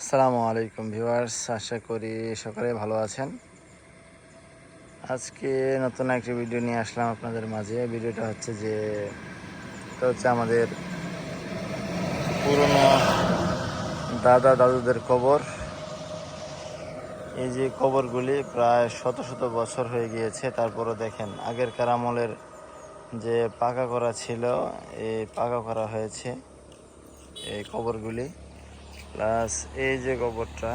আসসালামু আলাইকুম ভিউয়ার্স, আশা করি সকলে ভালো আছেন। আজকে নতুন একটি ভিডিও নিয়ে আসলাম আপনাদের মাঝে। ভিডিওটা হচ্ছে যে, এটা হচ্ছে আমাদের পুরনো দাদা দাদুদের কবর। এই যে কবরগুলি প্রায় শত শত বছর হয়ে গিয়েছে। তারপরও দেখেন, আগেরকার আমলের যে পাকা করা ছিল, এই পাকা করা হয়েছে এই কবরগুলি। প্লাস এই যে কবরটা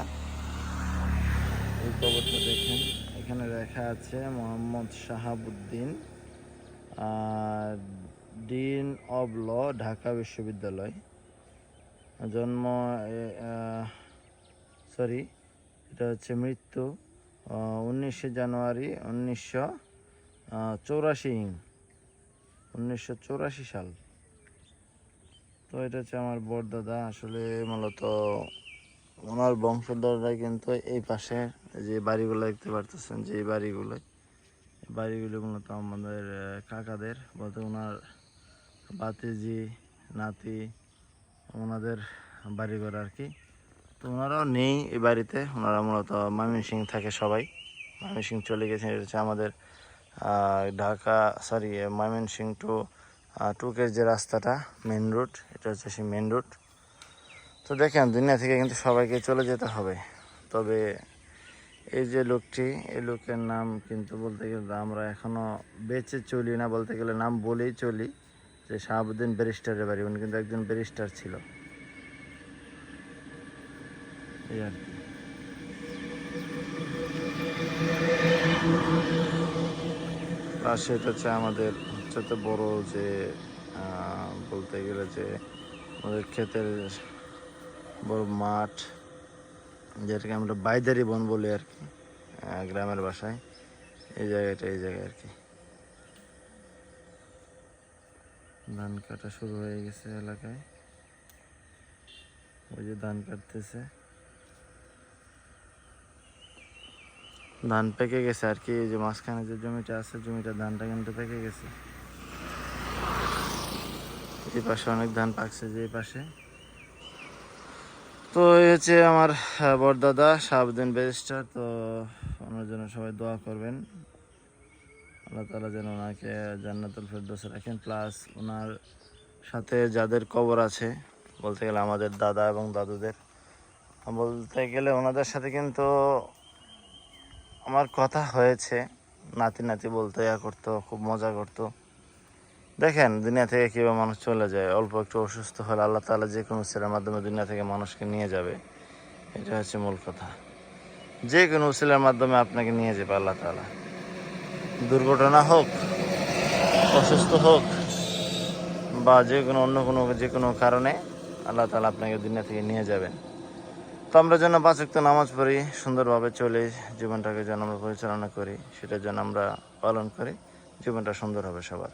এই কবরটা দেখেন, এখানে লেখা আছে Mohammad Shahabuddin dean of law, Dhaka বিশ্ববিদ্যালয়। জন্ম সরি, এটা হচ্ছে মৃত্যু উনিশে জানুয়ারি উনিশশো চৌরাশি উনিশশো চৌরাশি সাল। তো এটা হচ্ছে আমার বড়দাদা আসলে মূলত ওনার বংশধররা কিন্তু এই পাশে যে বাড়িগুলো দেখতে পারতেছেন, যে বাড়িগুলো বাড়িগুলো মূলত আমাদের কাকাদের। বলতে ওনার বাতিজি নাতি, ওনাদের বাড়িঘর আর কি। তো ওনারাও নেই এই বাড়িতে। ওনারা মূলত ময়মনসিং থাকে সবাই। ময়মনসিং চলে গেছে এটা হচ্ছে আমাদের ঢাকা সরি ময়মনসিং টু টুকের যে রাস্তাটা মেন রুট এটা হচ্ছে সেই মেন রুট তো দেখেন, দুনিয়া থেকে কিন্তু সবাইকে চলে যেতে হবে। তবে এই যে লোকটি, এই লোকের নাম কিন্তু বলতে গেলে আমরা এখনও বেঁচে চলি না, বলতে গেলে নাম বলেই চলি যে শাহাবুদ্দিন ব্যারিস্টারের বাড়ি। উনি কিন্তু একজন ব্যারিস্টার ছিল। আর পাশে হচ্ছে আমাদের সবচেয়ে বড় যে বলতে গেলে যে আমাদের ক্ষেতের বড় মাঠ, যেটাকে আমরা বাইদারি বন বলি আর কি গ্রামের বাসায়, এই জায়গাটা, এই জায়গায় আর কি। ধান কাটা শুরু হয়ে গেছে এলাকায়। ওই যে ধান কাটতেছে। ধান পেকে গেছে আর কি, এই যে মাঝখানে যে জমিটা আছে, জমিটা ধানটা কিন্তু পেকে গেছে। এই পাশে অনেক ধান পাকছে যে পাশে। তো এই হচ্ছে আমার বড়দাদা শাহাবুদ্দিন ব্যারিস্টার। তো ওনার জন্য সবাই দোয়া করবেন। আল্লাহ তালা যেন ওনাকে জান্নাতুল ফেরদৌসে রাখেন। প্লাস ওনার সাথে যাদের কবর আছে, বলতে গেলে আমাদের দাদা এবং দাদুদের, বলতে গেলে ওনাদের সাথে কিন্তু আমার কথা হয়েছে। নাতি নাতি বলতে, ইয়া করতো, খুব মজা করতো। দেখেন, দুনিয়া থেকে কীভাবে মানুষ চলে যায়? অল্প একটু অসুস্থ হলে আল্লাহ তালা যে কোনো উসিলার মাধ্যমে দুনিয়া থেকে মানুষকে নিয়ে যাবে। এটা হচ্ছে মূল কথা। যে কোনো উসিলার মাধ্যমে আপনাকে নিয়ে যাবে আল্লাহ তালা দুর্ঘটনা হোক, অসুস্থ হোক, বা যে কোনো অন্য কোনো যে কোনো কারণে আল্লাহ তালা আপনাকে দুনিয়া থেকে নিয়ে যাবেন। তো আমরা যেন পাঁচক্ত নামাজ পড়ি, সুন্দরভাবে চলে, জীবনটাকে যেন আমরা পরিচালনা করি সেটা যেন আমরা পালন করি, জীবনটা সুন্দর হবে সবার।